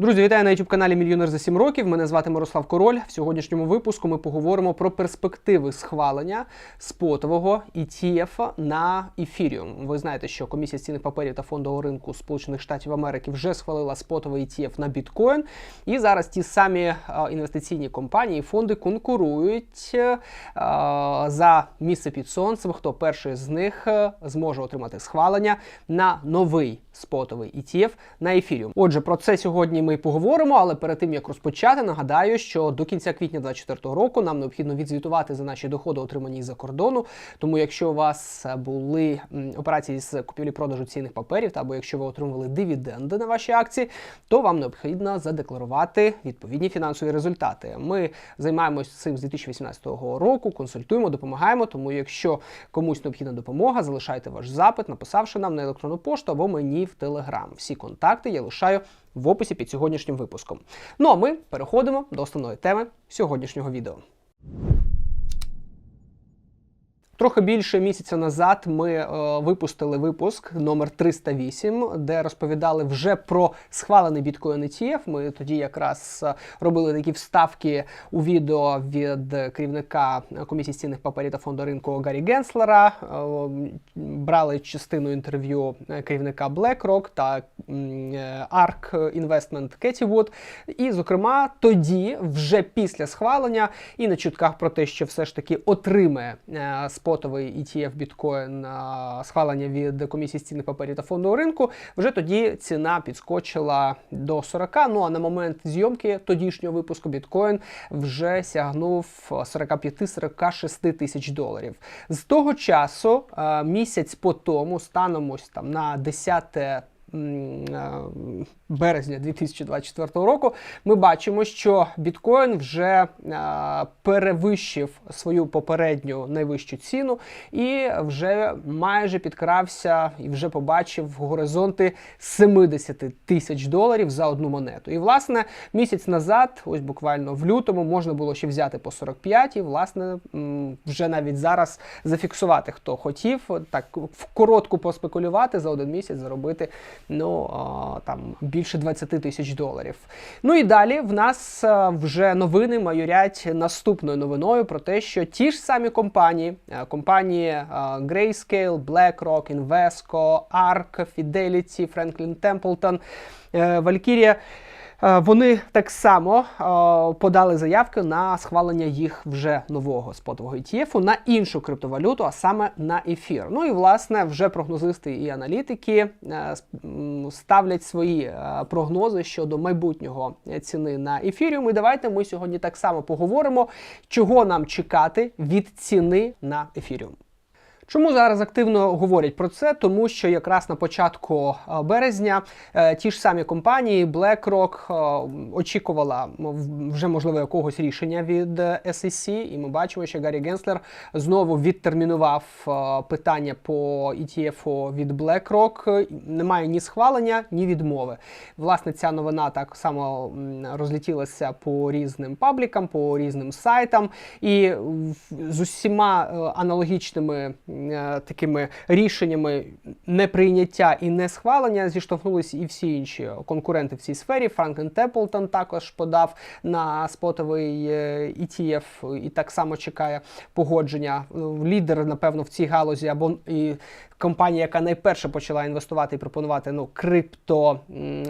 Друзі, вітаю на youtube каналі Мільйонер за 7 років. Мене звати Мирослав Король. В сьогоднішньому випуску ми поговоримо про перспективи схвалення спотового ETF на Ethereum. Ви знаєте, що комісія з цінних паперів та фондового ринку Сполучених Штатів Америки вже схвалила спотовий ETF на біткоін. І зараз ті самі е, інвестиційні компанії, фонди конкурують е, за місце під сонцем. Хто перший з них е, зможе отримати схвалення на новий спотовий ETF на Ethereum. Отже, про це сьогодні ми поговоримо, але перед тим як розпочати, нагадаю, що до кінця квітня 2024 року нам необхідно відзвітувати за наші доходи, отримані з-за кордону. Тому, якщо у вас були операції з купівлі-продажу цінних паперів, та або якщо ви отримували дивіденди на ваші акції, то вам необхідно задекларувати відповідні фінансові результати. Ми займаємось цим з 2018 року, консультуємо, допомагаємо. Тому, якщо комусь необхідна допомога, залишайте ваш запит, написавши нам на електронну пошту або мені в Телеграм. Всі контакти я лишаю в описі під сьогоднішнім випуском. Ну а ми переходимо до основної теми сьогоднішнього відео. Трохи більше місяця назад ми е, випустили випуск номер 308, де розповідали вже про схвалений біткоін ETF. Ми тоді якраз е, робили такі вставки у відео від керівника комісії цінних паперів та фонду ринку Гаррі Генслера. Е, брали частину інтерв'ю керівника BlackRock та е, ARK Investment Кеті Вуд. І, зокрема, тоді, вже після схвалення, і на чутках про те, що все ж таки отримає е, спотовий ETF біткоін схвалення від комісії з цінних паперів та фондового ринку, вже тоді ціна підскочила до 40. Ну а на момент зйомки тодішнього випуску біткоін вже сягнув 45-46 тисяч доларів. З того часу, місяць по тому, станом ось там на 10 м, е, березня 2024 року, ми бачимо, що біткоін вже перевищив свою попередню найвищу ціну і вже майже підкрався і вже побачив горизонти 70 тисяч доларів за одну монету. І власне місяць назад, ось буквально в лютому, можна було ще взяти по 45 і власне вже навіть зараз зафіксувати, хто хотів, так в коротку поспекулювати за один місяць заробити ну там більше 20 тисяч доларів. Ну і далі в нас вже новини майорять наступною новиною про те, що ті ж самі компанії, компанії а, Grayscale, BlackRock, Invesco, ARK, Fidelity, Franklin Templeton, е, Valkyria Е, Вони так само е, подали заявки на схвалення їх вже нового спотового ETF на іншу криптовалюту, а саме на ефір. Ну і власне вже прогнозисти і аналітики е, ставлять свої е, прогнози щодо майбутнього ціни на ефіріум. І давайте ми сьогодні так само поговоримо, чого нам чекати від ціни на ефіріум. Чому зараз активно говорять про це? Тому що якраз на початку е, березня е, ті ж самі компанії BlackRock е, очікувала вже можливо якогось рішення від SEC, і ми бачимо, що Гаррі Генслер знову відтермінував питання по ETF від BlackRock. Немає ні схвалення, ні відмови. Власне, ця новина так само м, розлетілася по різним паблікам, по різним сайтам, і з усіма аналогічними такими рішеннями неприйняття і не схвалення зіштовхнулися і всі інші конкуренти в цій сфері. Франклін Теплтон також подав на спотовий е, ETF і так само чекає погодження. Ну, Лідер, напевно, в цій галузі або і компанія, яка найперше почала інвестувати і пропонувати ну, крипто м,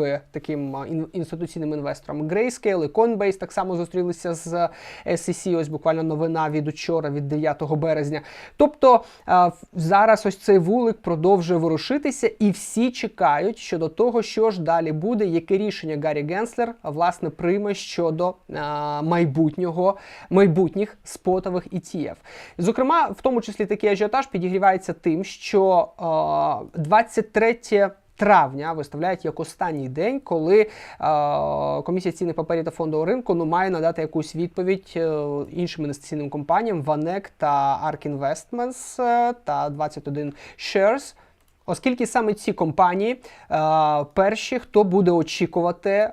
е, таким е, інституційним інвесторам. Grayscale і Coinbase так само зустрілися з SEC. Ось буквально новина від учора, від 9 березня. Тобто е, зараз ось цей вулик продовжує ворушитися, і всі чекають щодо того, що ж далі буде, яке рішення Гаррі Генслер власне прийме щодо е, майбутнього майбутніх спотових ETF. Зокрема, в тому числі такий ажіотаж підігрівається тим, що е, 23 Травня виставляють як останній день, коли е, комісія цінних паперів та фондового ринку ну, має надати якусь відповідь е, іншим інвестиційним компаніям VanEck та ARK Investments е, та 21 Shares Оскільки саме ці компанії е, перші, хто буде очікувати е,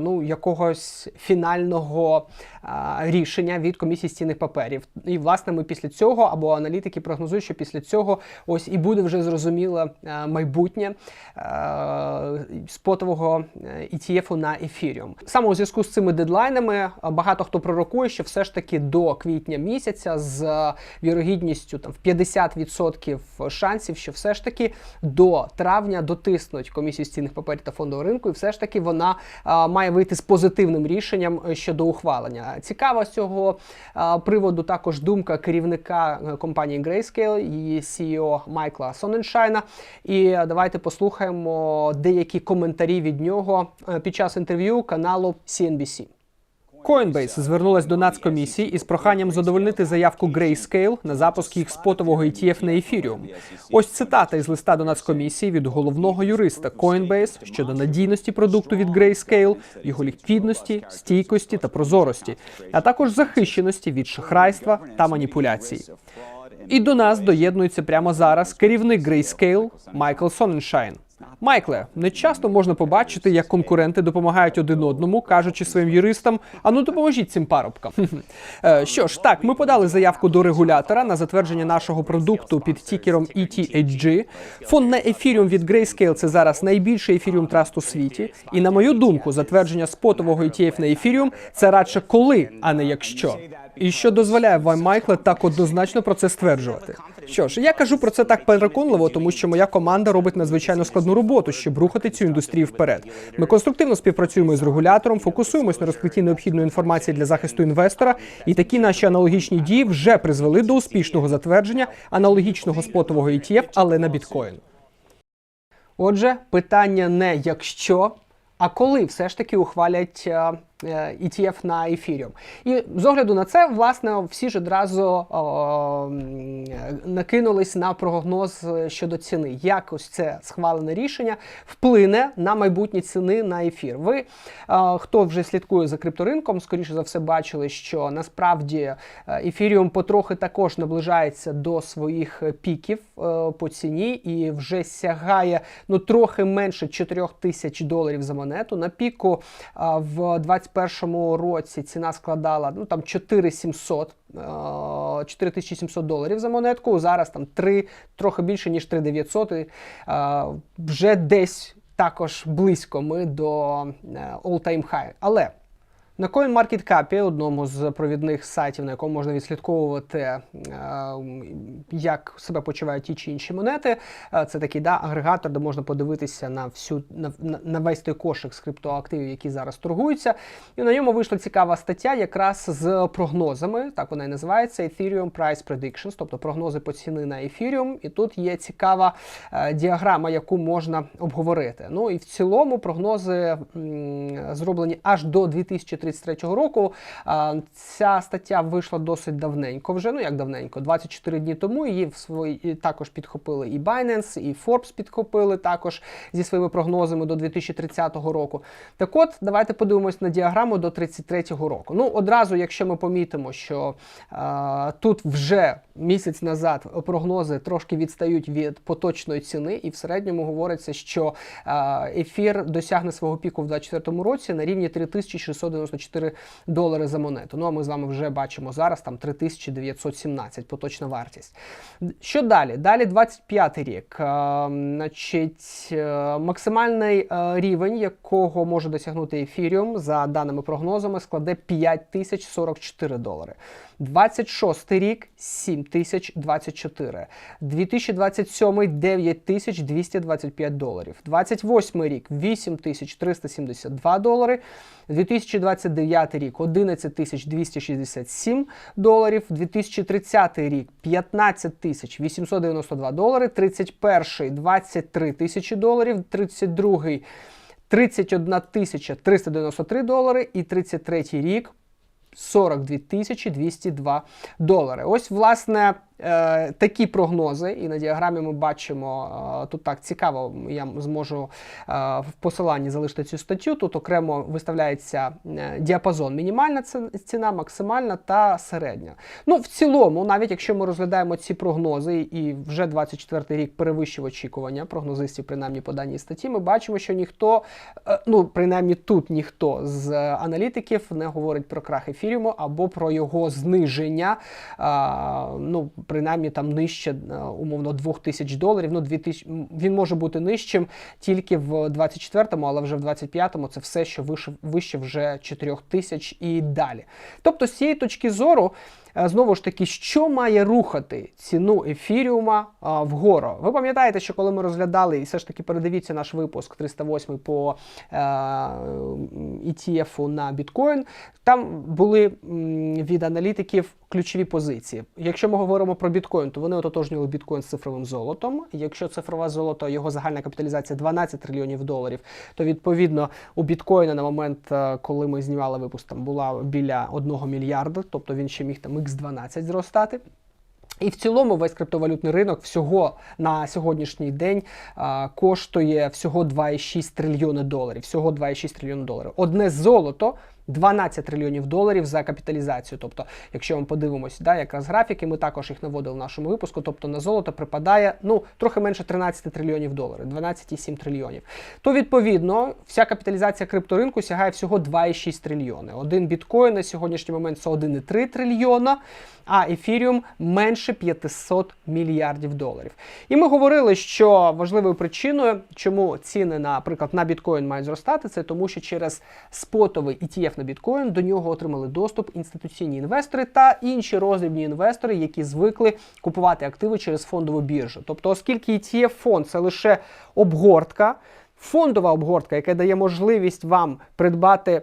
ну, якогось фінального е, рішення від комісії з цінних паперів. І власне ми після цього або аналітики прогнозують, що після цього ось і буде вже зрозуміле е, майбутнє е, спотового е, ETF на ефіріум. Саме у зв'язку з цими дедлайнами е, багато хто пророкує, що все ж таки до квітня місяця з е, вірогідністю там в 50% шансів, що все ж таки до травня дотиснуть комісію з цінних паперів та фондового ринку, і все ж таки вона а, має вийти з позитивним рішенням е, щодо ухвалення. Цікава з цього а, приводу також думка керівника е, компанії Grayscale, її CEO Майкла Соненшайна. І е, давайте послухаємо деякі коментарі від нього під час інтерв'ю каналу CNBC. Coinbase звернулась до Нацкомісії із проханням задовольнити заявку Grayscale на запуск їх спотового ETF на Ethereum. Ось цитата із листа до Нацкомісії від головного юриста Coinbase щодо надійності продукту від Grayscale, його ліквідності, стійкості та прозорості, а також захищеності від шахрайства та маніпуляцій. І до нас доєднується прямо зараз керівник Grayscale Майкл Соненшайн. Майкле, не часто можна побачити, як конкуренти допомагають один одному, кажучи своїм юристам: а ну допоможіть цим парубкам. Е, Що ж, так, ми подали заявку до регулятора на затвердження нашого продукту під тікером ETHG. Фонд на ефіріум від Grayscale – це зараз найбільший ефіріум траст у світі. І на мою думку, затвердження спотового ETF на ефіріум – це радше коли, а не якщо. І що дозволяє вам, Майкле, так однозначно про це стверджувати. Що ж, я кажу про це так переконливо, тому що моя команда робить надзвичайно складну роботу, щоб рухати цю індустрію вперед. Ми конструктивно співпрацюємо з регулятором, фокусуємось на розкритті необхідної інформації для захисту інвестора, і такі наші аналогічні дії вже призвели до успішного затвердження аналогічного спотового ETF, але на біткоін. Отже, питання не якщо, а коли все ж таки ухвалять е, ETF на ефіріум. І з огляду на це, власне, всі ж одразу о, накинулись на прогноз е, щодо ціни. Як ось це схвалене рішення вплине на майбутні ціни на ефір. Ви, е, хто вже слідкує за крипторинком, скоріше за все бачили, що насправді е, ефіріум потрохи також наближається до своїх е, піків е, по ціні і вже сягає ну трохи менше 4 тисяч доларів за монету. На піку а, в 2021 році ціна складала ну там 4700, е, 4700 доларів за монетку. Зараз там 3, трохи більше ніж 3900. і, е, Вже десь також близько ми до е, all-time high. Але на CoinMarketCap, одному з провідних сайтів, на якому можна відслідковувати, е, як себе почувають ті чи інші монети, е, це такий да, агрегатор, де можна подивитися на всю на, на, весь той кошик з криптоактивів, які зараз торгуються. І на ньому вийшла цікава стаття, якраз з прогнозами. Так вона і називається Ethereum Price Predictions, тобто прогнози по ціни на Ethereum. І тут є цікава е, діаграма, яку можна обговорити. Ну і в цілому прогнози зроблені аж до 2030 2033 року. Ця стаття вийшла досить давненько вже. Ну як давненько, 24 дні тому. Її в свої також підхопили і Binance, і Forbes підхопили також зі своїми прогнозами до 2030 року. Так от, давайте подивимось на діаграму до 33 року. Ну, одразу, якщо ми помітимо, що а, тут вже місяць назад прогнози трошки відстають від поточної ціни, і в середньому говориться, що ефір досягне свого піку в 2024 році на рівні 3694 долари за монету. Ну а ми з вами вже бачимо зараз там 3917 поточна вартість. Що далі? Далі 25 рік. Значить, е, максимальний е, рівень, якого може досягнути ефіріум, за даними прогнозами, складе 5044 долари. 26 рік 7024. 2027 9225 доларів. 28 рік 8372 долари. 2029 рік 11267 доларів. 2030 рік 15892 долари. 31 23 тисячі доларів. 32 31 тисяча 393 долари. І 33 рік 42 тисячі 202 долари. Ось, власне, такі прогнози, і на діаграмі ми бачимо е, тут так цікаво. Я зможу е, в посиланні залишити цю статтю. Тут окремо виставляється е, діапазон мінімальна ціна, максимальна та середня. Ну, в цілому, навіть якщо ми розглядаємо ці прогнози, і вже 24 рік перевищив очікування прогнозистів, принаймні по даній статті, ми бачимо, що ніхто, е, ну принаймні тут ніхто з е, аналітиків не говорить про крах ефіріуму або про його зниження. Ну, принаймні там нижче умовно умовно 2000 доларів. Ну, 2000, м, він може бути нижчим тільки в 24-му, але вже в 25-му це все, що вище, вище вже 4000 і далі. Тобто, з цієї точки зору. Е, Знову ж таки, що має рухати ціну ефіріума а, вгору? Ви пам'ятаєте, що коли ми розглядали, і все ж таки передивіться наш випуск 308 по е, ETF на біткоін, там були м, від аналітиків ключові позиції. Якщо ми говоримо про біткоін, то вони ототожнювали біткоін з цифровим золотом. Якщо цифрове золото, його загальна капіталізація 12 трильйонів доларів, то відповідно у біткоїна на момент, е, коли ми знімали випуск, там була біля 1 мільярда, тобто він ще міг там x12 зростати. І в цілому весь криптовалютний ринок всього на сьогоднішній день а, коштує всього 2,6 трильйони доларів. Всього 2,6 трильйони доларів. Одне золото 12 трильйонів доларів за капіталізацію. Тобто, якщо ми подивимось, да, якраз графіки, ми також їх наводили в нашому випуску. Тобто на золото припадає ну трохи менше 13 трильйонів доларів, 12,7 трильйонів. То відповідно вся капіталізація крипторинку сягає всього 2,6 трильйони. Один біткоін на сьогоднішній момент це 1,3 трильйона, а ефіріум менше 500 мільярдів доларів. І ми говорили, що важливою причиною, чому ціни, наприклад, на біткоін мають зростати, це тому, що через спотовий ETF на біткоін до нього отримали доступ інституційні інвестори та інші роздрібні інвестори, які звикли купувати активи через фондову біржу. Тобто, оскільки ETF фонд це лише обгортка. Фондова обгортка, яка дає можливість вам придбати е,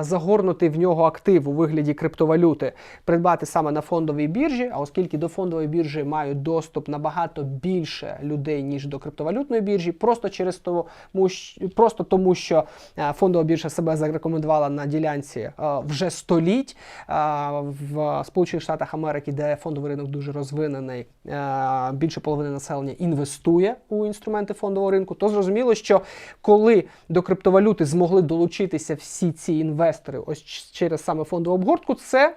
загорнутий в нього актив у вигляді криптовалюти, придбати саме на фондовій біржі. А оскільки до фондової біржі мають доступ набагато більше людей ніж до криптовалютної біржі, просто через тому, просто тому, що е, фондова біржа себе зарекомендувала на ділянці е, вже століть в Сполучених Штатах Америки, де фондовий ринок дуже розвинений, більше половини населення інвестує у інструменти фондового ринку, то зрозуміло, що коли до криптовалюти змогли долучитися всі ці інвестори, ось через саме фондову обгортку, це е,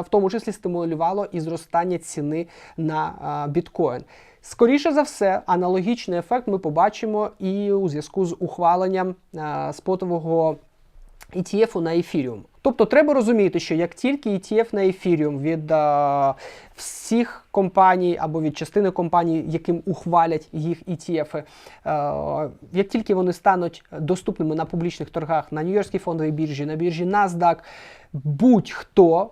в тому числі стимулювало і зростання ціни на е, біткоін. Скоріше за все, аналогічний ефект ми побачимо і у зв'язку з ухваленням е, спотового ETF на ефіріум. Тобто треба розуміти, що як тільки ETF на ефіріум від е, всіх компаній або від частини компаній, яким ухвалять їх ETF, е, як тільки вони стануть доступними на публічних торгах на Нью-Йоркській фондовій біржі, на біржі NASDAQ, будь-хто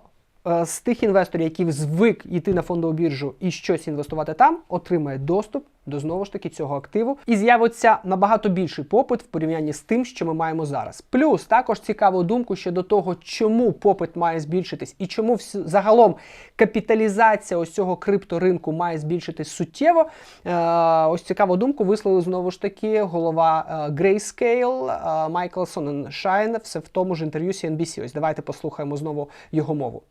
з тих інвесторів, які звик йти на фондову біржу і щось інвестувати там, отримає доступ до знову ж таки цього активу і з'явиться набагато більший попит в порівнянні з тим, що ми маємо зараз. Плюс також цікаву думку щодо того, чому попит має збільшитись і чому загалом капіталізація ось цього крипторинку має збільшитись суттєво. Е, ось цікаву думку висловив знову ж таки голова е, Grayscale е, Майкл Соненшайн, все в тому ж інтерв'ю CNBC. Ось давайте послухаємо знову його мову.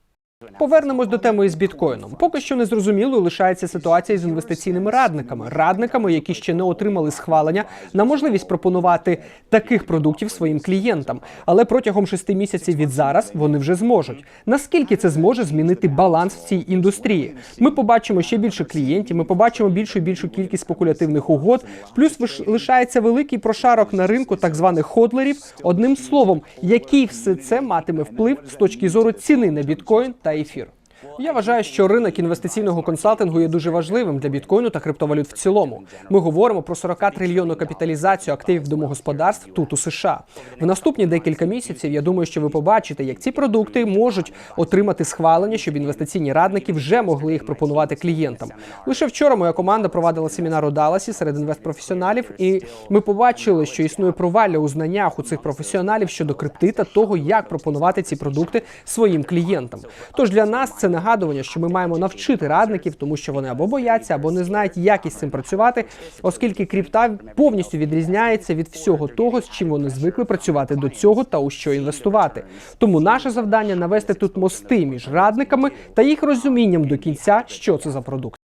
Повернемось до теми із біткоїном. Поки що незрозумілою лишається ситуація з інвестиційними радниками, радниками, які ще не отримали схвалення на можливість пропонувати таких продуктів своїм клієнтам. Але протягом шести місяців від зараз вони вже зможуть. Наскільки це зможе змінити баланс в цій індустрії? Ми побачимо ще більше клієнтів. Ми побачимо більшу і більшу кількість спекулятивних угод. Плюс лишається великий прошарок на ринку так званих ходлерів. Одним словом, який все це матиме вплив з точки зору ціни на біткоін та ефір. Я вважаю, що ринок інвестиційного консалтингу є дуже важливим для біткоїну та криптовалют в цілому. Ми говоримо про 40 трильйонну капіталізацію активів домогосподарств тут у США. В наступні декілька місяців я думаю, що ви побачите, як ці продукти можуть отримати схвалення, щоб інвестиційні радники вже могли їх пропонувати клієнтам. Лише вчора моя команда провадила семінар у Далласі серед інвестпрофесіоналів, і ми побачили, що існує провалля у знаннях у цих професіоналів щодо крипти та того, як пропонувати ці продукти своїм клієнтам. Тож для нас це нагадування, що ми маємо навчити радників, тому що вони або бояться, або не знають, як із цим працювати, оскільки крипта повністю відрізняється від всього того, з чим вони звикли працювати до цього та у що інвестувати. Тому наше завдання навести тут мости між радниками та їх розумінням до кінця, що це за продукт.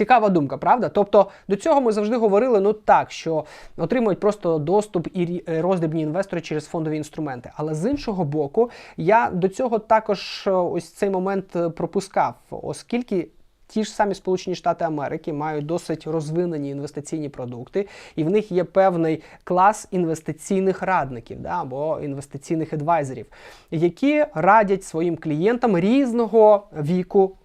Цікава думка, правда? Тобто до цього ми завжди говорили ну так, що отримують просто доступ і е, роздрібні інвестори через фондові інструменти. Але з іншого боку, я до цього також е, ось цей момент е, пропускав, оскільки. Ті ж самі Сполучені Штати Америки мають досить розвинені інвестиційні продукти, і в них є певний клас інвестиційних радників да, або інвестиційних адвайзерів, які радять своїм клієнтам різного віку,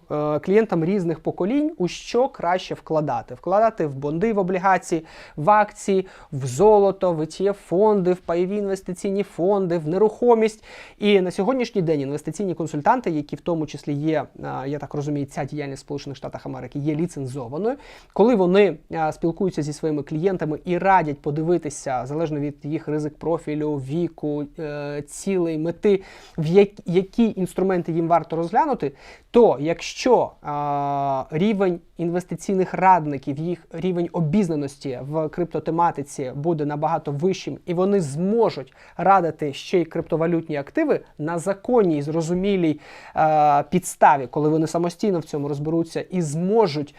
клієнтам різних поколінь, у що краще вкладати. Вкладати в бонди, в облігації, в акції, в золото, в etf фонди, в пайові інвестиційні фонди, в нерухомість. І на сьогоднішній день інвестиційні консультанти, які в тому числі є, е, я так розумію, ця діяльність Сполучених Штатах Америки є ліцензованою. Коли вони е, спілкуються зі своїми клієнтами і радять подивитися, залежно від їх ризик профілю, віку, е, цілей, мети, в які інструменти їм варто розглянути, то якщо а, рівень інвестиційних радників, їх рівень обізнаності в криптотематиці буде набагато вищим, і вони зможуть радити ще й криптовалютні активи на законній, зрозумілій а, підставі, коли вони самостійно в цьому розберуться і зможуть.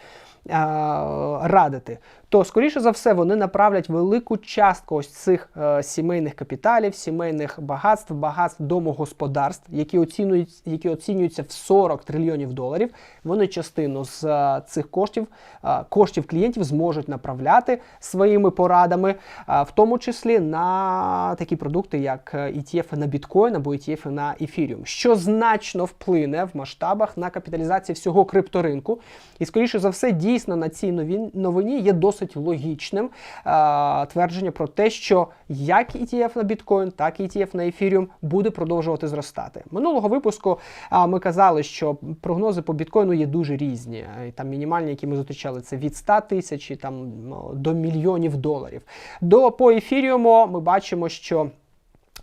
а, Радити, то скоріше за все вони направлять велику частку ось цих е, сімейних капіталів, сімейних багатств, багатств домогосподарств, які оцінюють, які оцінюються в 40 трильйонів доларів. Вони частину з е, цих коштів, е, коштів клієнтів зможуть направляти своїми порадами, е, в тому числі на такі продукти, як е, ETF на біткоін або ETF на ефіріум, що значно вплине в масштабах на капіталізацію всього крипторинку. І скоріше за все, дійсно на цій новині є досить логічним е, твердження про те, що як ETF на біткоін, так і ETF на ефіріум буде продовжувати зростати. Минулого випуску а, ми казали, що прогнози по біткоїну є дуже різні. І Там мінімальні, які ми зустрічали, це від 100 тисяч там до мільйонів доларів. До по ефіріуму ми бачимо, що.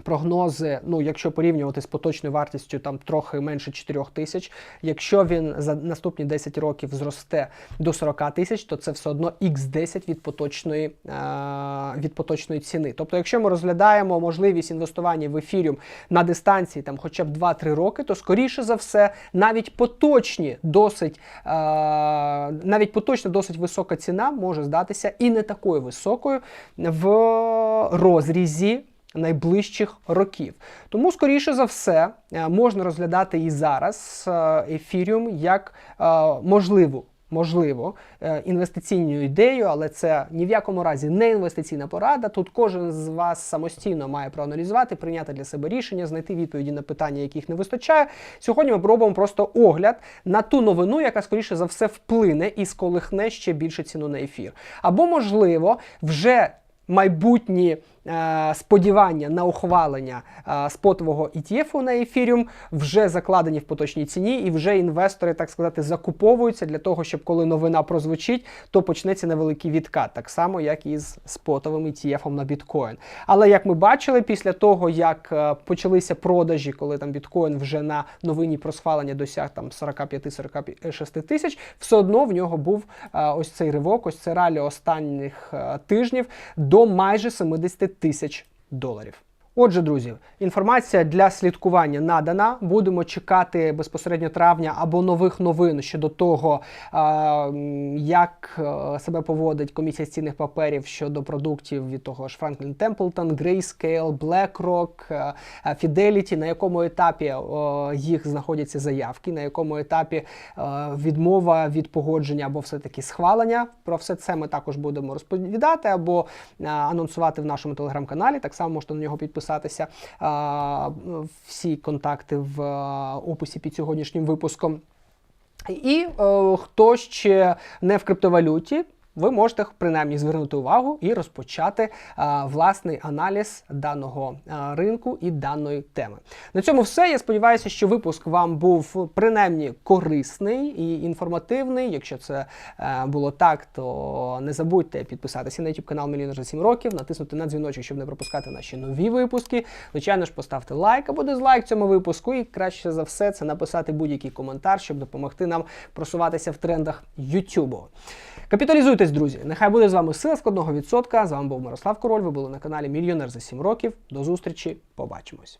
Прогнози, ну якщо порівнювати з поточною вартістю, там трохи менше 4 тисяч. Якщо він за наступні 10 років зросте до 40 тисяч, то це все одно x10 від поточної, е- від поточної ціни. Тобто, якщо ми розглядаємо можливість інвестування в ефіріум на дистанції там хоча б 2-3 роки, то скоріше за все, навіть поточні досить, е- навіть поточна досить висока ціна може здатися і не такою високою в розрізі найближчих років. Тому, скоріше за все, е, можна розглядати і зараз ефіріум як е, можливу. Можливо, е, інвестиційну ідею, але це ні в якому разі не інвестиційна порада. Тут кожен з вас самостійно має проаналізувати, прийняти для себе рішення, знайти відповіді на питання, яких не вистачає. Сьогодні ми пробуємо просто огляд на ту новину, яка скоріше за все вплине і сколихне ще більше ціну на ефір. Або, можливо, вже майбутні сподівання на ухвалення е, спотового ETF на ефіріум вже закладені в поточній ціні, і вже інвестори, так сказати, закуповуються для того, щоб коли новина прозвучить, то почнеться невеликий відкат, так само, як і з спотовим ETF на біткоін. Але як ми бачили, після того, як е, почалися продажі, коли там біткоін вже на новині про схвалення досяг там 45-46 тисяч, все одно в нього був е, ось цей ривок, ось це ралі останніх е, тижнів до майже 70 тисяч доларів. Отже, друзі, інформація для слідкування надана. Будемо чекати безпосередньо травня або нових новин щодо того, як е, себе поводить комісія з цінних паперів щодо продуктів від того ж Franklin Templeton, Grayscale, BlackRock, е, е, Fidelity, на якому етапі їх знаходяться заявки, на якому етапі відмова від погодження або все-таки схвалення. Про все це ми також будемо розповідати або анонсувати в нашому телеграм-каналі. Так само можете на нього підписатися. А, Всі контакти в описі під сьогоднішнім випуском. І е, хто ще не в криптовалюті, ви можете принаймні звернути увагу і розпочати а, власний аналіз даного а, ринку і даної теми. На цьому все. Я сподіваюся, що випуск вам був принаймні корисний і інформативний. Якщо це е, було так, то не забудьте підписатися на YouTube канал Мільйонер за 7 років, натиснути на дзвіночок, щоб не пропускати наші нові випуски. Звичайно ж, поставте лайк або дизлайк цьому випуску, і краще за все це написати будь-який коментар, щоб допомогти нам просуватися в трендах YouTube. Капіталізуйтесь, друзі. Нехай буде з вами сила складного відсотка. З вами був Мирослав Король. Ви були на каналі Мільйонер за 7 років. До зустрічі. Побачимось.